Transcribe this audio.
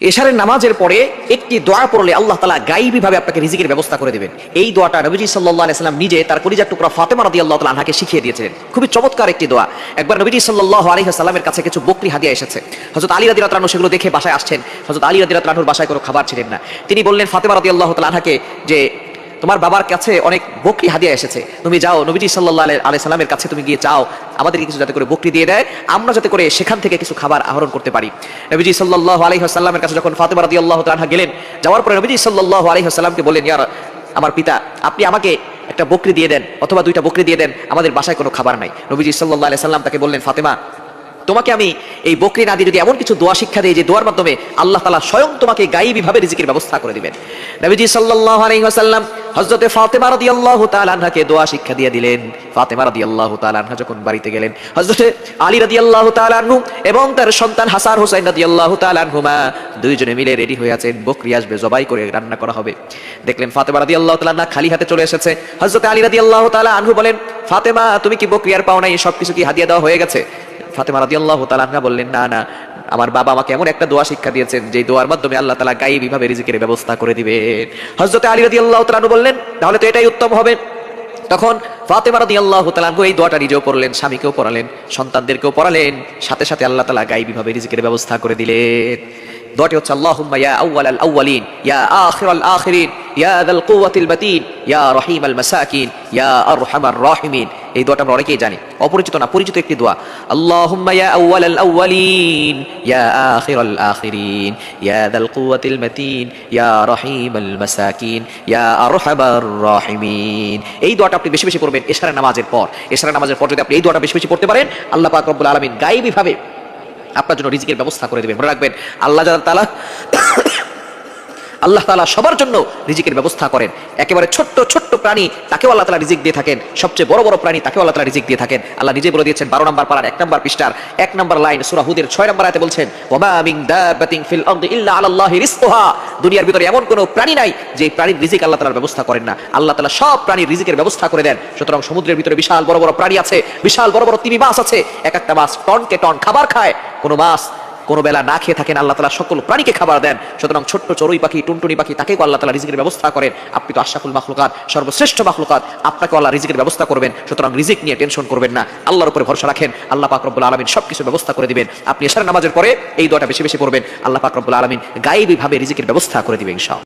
এশারের নামাজের পরে একটি দোয়া পড়লে আল্লাহ তালা গাইবিভাবে আপনাকে রিজিকের ব্যবস্থা করে দেবেন। এই দোয়াটা নবীজি সাল্লাহ আলাইসাল্লাম নিজে তার কলিজার টুকরা ফাতেমা রাদি আল্লাহ তালা আনহাকে শিখিয়ে দিয়েছিলেন। খুবই চমৎকার একটি দোয়া। একবার নবীজি সাল্লাহ আলহিহাসাল্লামের কাছে কিছু বকরি হাদিয়া এসেছে। হজরত আলী রাদি রাতরানু সেগুলো দেখে বাসায় আসছেন। হজরত আলী রাদি রাতরানুর বাসায় কোনো খাবার ছিলেন না। তিনি বললেন, ফাতেমা রাদি আল্লাহ তালা আনহাকে যে তোমার বাবার কাছে অনেক বকরি হাদিয়া এসেছে। তুমি যাও, নবীজি সাল্লাহ আলাই সাল্লামের কাছে তুমি গিয়ে চাও আমাদেরকে কিছু যাতে করে বকরি দিয়ে দেয়, আমরা যাতে করে সেখান থেকে কিছু খাবার আহরণ করতে পারি। নবীজি সাল্লাহ আলাইহি সাল্লামের কাছে যখন ফাতেমা রাদি আল্লাহ তালহা গেলেন, যাওয়ার পরে নবীজি সাল্লাহ আলাইহি সাল্লামকে বললেন ইয়ার আমার পিতা, আপনি আমাকে একটা বকরি দিয়ে দেন, অথবা দুইটা বকরি দিয়ে দেন, আমাদের বাসায় কোনো খাবার নাই। নবীজি সাল্লাহ আলাই সাল্লাম তাকে বললেন, ফাতেমা তোমাকে আমি এই বকরি না যদি এমন কিছু দোয়া শিক্ষা দিই যে দোয়ার মাধ্যমে আল্লাহ তালা স্বয়ং তোমাকে গাইবী ভাবে রিজিকের ব্যবস্থা করে দিবেন। নবীজি সাল্লাল্লাহু আলাইহি ওয়াসাল্লাম হযরতে ফাতেমা রাদিয়াল্লাহু তাআলা আনহাকে দোয়া শিক্ষা দিয়ে দিলেন। ফাতেমা রাদিয়াল্লাহু তাআলা আনহা যখন বাড়িতে গেলেন, হযরতে আলী রাদিয়াল্লাহু তাআলা আনহু এবং তার সন্তান হাসান হোসেন রাদিয়াল্লাহু তাআলা আনহুমা দুইজনে মিলে রেডি হয়ে আছেন, বকরি আসবে, জবাই করে রান্না করা হবে। দেখলেন ফাতেমা রাদিয়াল্লাহু তাআলা আনহা খালি হাতে চলে এসেছে। হযরতে আলী রাদিয়াল্লাহু তাআলা আনহু বলেন, ফাতেমা, তুমি কি বকরিয়ার পাও নাই? সবকিছু কি হাদিয়া দেওয়া হয়ে গেছে? ফাতেমা রাদিয়াল্লাহু তাআলা আনহা বললেন, না না, আমার বাবা আমাকে এমন একটা দোয়া শিক্ষা দিয়েছেন যে দোয়ার মাধ্যমে আল্লাহ তালা গায়েবী বিভাবে রিজিকের ব্যবস্থা করে দিবেন। হযরতে আলী রাদিয়াল্লাহু তাআলা আনহু বললেন, তাহলে তো এটাই উত্তম হবে। তখন ফাতেমা রাদিয়াল্লাহু তাআলা আনহু এই দোয়াটা নিজেও পড়লেন, স্বামীকেও পড়ালেন, সন্তানদেরকেও পড়ালেন, সাথে সাথে আল্লাহ তালা গায়েবী ভাবে রিজিকের ব্যবস্থা করে দিলেন। দোয়াটি হচ্ছে আল্লাহ ইয়া আউয়ালাল আউয়ালিন, ইয়া আখিরাল আখিরিন। ইয়া যাল কুওয়াতিল মাতিন ইয়া রহিমাল মাসাকিন ইয়া আরহামার রাহিমিন এই দোয়াটা আমরা অনেকেই জানি। অপরিচিত না, পরিচিত একটি দোয়া। আল্লাহুম্মা ইয়া আউয়ালাল আউয়ালিন ইয়া আখিরাল আখিরিন, ইয়া যাল কুওয়াতিল মাতিন ইয়া রহিমাল মাসাকিন ইয়া আরহামার রাহিমিন. এই দোয়াটা আপনি বেশি বেশি পড়বেন এশারা নামাজের পর। এশারা নামাজের পর যদি আপনি এই দোয়াটা বেশি বেশি পড়তে পারেন, আল্লাহ পাক রব্বুল আলামিন গায়েবী ভাবে আপনার জন্য রিজিকের ব্যবস্থা করে দেবেন। মনে রাখবেন, আল্লাহ তাআলা আল্লাহ তালা সবার জন্য রিজিকের ব্যবস্থা করেন। একেবারে ছোট্ট ছোট্ট প্রাণী তাকেও আল্লাহ তাআলা রিজিক দিয়ে থাকেন। সবচেয়ে বড় বড় প্রাণী তাকেও আল্লাহ তাআলা রিজিক দিয়ে থাকেন। আল্লাহ নিজে বলে দিয়েছেন বারো নম্বর পাড়ার এক নম্বর পৃষ্ঠার এক নম্বর লাইন সূরা হুদের ছয় নম্বর আয়াতে বলছেন দুনিয়ার ভিতরে এমন কোনো প্রাণী নাই যে প্রাণীর রিজিক আল্লাহ তাআলার ব্যবস্থা করেন না। আল্লাহ তাআলা সব প্রাণীর রিজিকের ব্যবস্থা করে দেন। সুতরাং সমুদ্রের ভিতরে বিশাল বড় বড় প্রাণী আছে, বিশাল বড় বড় তিমি মাছ আছে। এক একটা মাছ টনকে টন খাবার খায়, কোনো মাছ কোনো বেলা না খেয়ে থাকেন, আল্লাহ তালা সকল প্রাণীকে খাবার দেন। সুতরাং ছোট্ট চড়ুই পাখি, টুনটুনি পাখি তাকেও আল্লাহ তালা রিজিকের ব্যবস্থা করেন। আপনি তো আশাফুল মাখলুকাত, সর্বশ্রেষ্ঠ মাখলুকাত আপনাকে আল্লাহ রিজিকের ব্যবস্থা করবেন। সুতরাং রিজিক নিয়ে টেনশন করবেন না। আল্লাহর উপরে ভরসা রাখেন। আল্লাহ পাকরবুল আলমিন সব কিছু ব্যবস্থা করে দিবেন। আপনি এসার নামাজের পরে এই দোয়াটা বেশি বেশি পড়বেন। আল্লাহ পাকরবুল আলমিন গাইবিভাবে ভাবে রিজিকের ব্যবস্থা করে দিবেন, ইনশাআল্লাহ।